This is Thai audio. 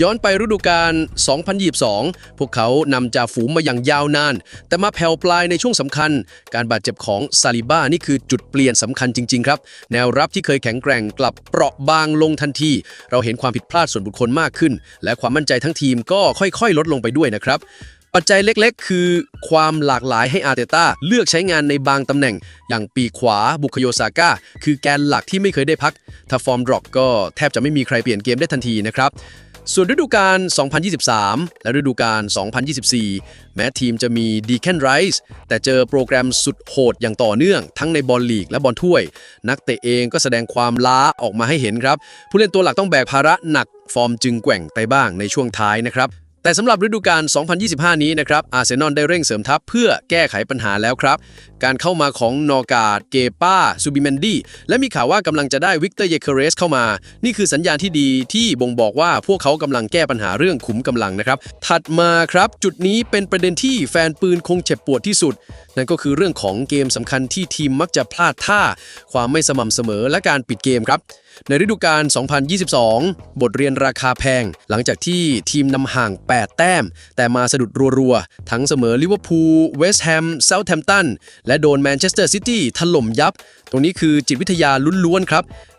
ย้อนไปฤดูกาล 2022 พวกเขานำจ่าฝูงมาอย่างยาวนาน แต่มาแผ่วปลายในช่วงสำคัญ การบาดเจ็บของซาลิบ้านี่คือจุดเปลี่ยนสำคัญจริง ๆ ครับ แนวรับที่เคยแข็งแกร่งกลับเปราะบางลงทันที เราเห็นความผิดพลาดส่วนบุคคลมากขึ้น และความมั่นใจทั้งทีมก็ค่อยๆ ลดลงไปด้วยนะครับปัจจัยเล็กๆ คือความหลากหลายให้อาร์เตต้าเลือกใช้งานในบางตำแหน่ง อย่างปีขวาบุคโยซาก้า คือแกนหลักที่ไม่เคยได้พัก ถ้าฟอร์มดรอปก็แทบจะไม่มีใครเปลี่ยนเกมได้ทันทีนะครับ ส่วนฤดูกาล 2023 และฤดูกาล 2024 แม้ทีมจะมีดีแคนไรส์แต่เจอโปรแกรมสุดโหดอย่างต่อเนื่อง ทั้งในบอลลีกและบอลถ้วย นักเตะเองก็แสดงความล้าออกมาให้เห็นครับ ผู้เล่นตัวหลักต้องแบกภาระหนัก ฟอร์มจึงแกว่งไปบ้างในช่วงท้ายนะครับ แต่สำหรับฤดูกาล 2025 นี้นะครับ อาร์เซนอลได้เร่งเสริมทัพเพื่อแก้ไขปัญหาแล้วครับ การเข้ามาของนอกาด เกป้า ซูบิเมนดีและมีข่าวว่ากำลังจะได้วิกเตอร์ เยเคเรสเข้ามา นี่คือสัญญาณที่ดีที่บ่งบอกว่าพวกเขากำลังแก้ปัญหาเรื่องขุมกำลังนะครับ ถัดมาครับ จุดนี้เป็นประเด็นที่แฟนปืนคงเจ็บปวดที่สุด นั่นก็คือเรื่องของเกมสำคัญที่ทีมมักจะพลาดท่า ความไม่สม่ำเสมอและการปิดเกมครับในฤดูกาล 2022 บทเรียนราคาแพง หลังจากที่ทีมนำห่าง8แต้ม แต่มาสะดุดรัวๆ ทั้งเสมอลิเวอร์พูล เวสต์แฮม เซาท์แฮมป์ตัน และโดนแมนเชสเตอร์ซิตี้ถล่มยับ ตรงนี้คือจิตวิทยาล้วนๆครับ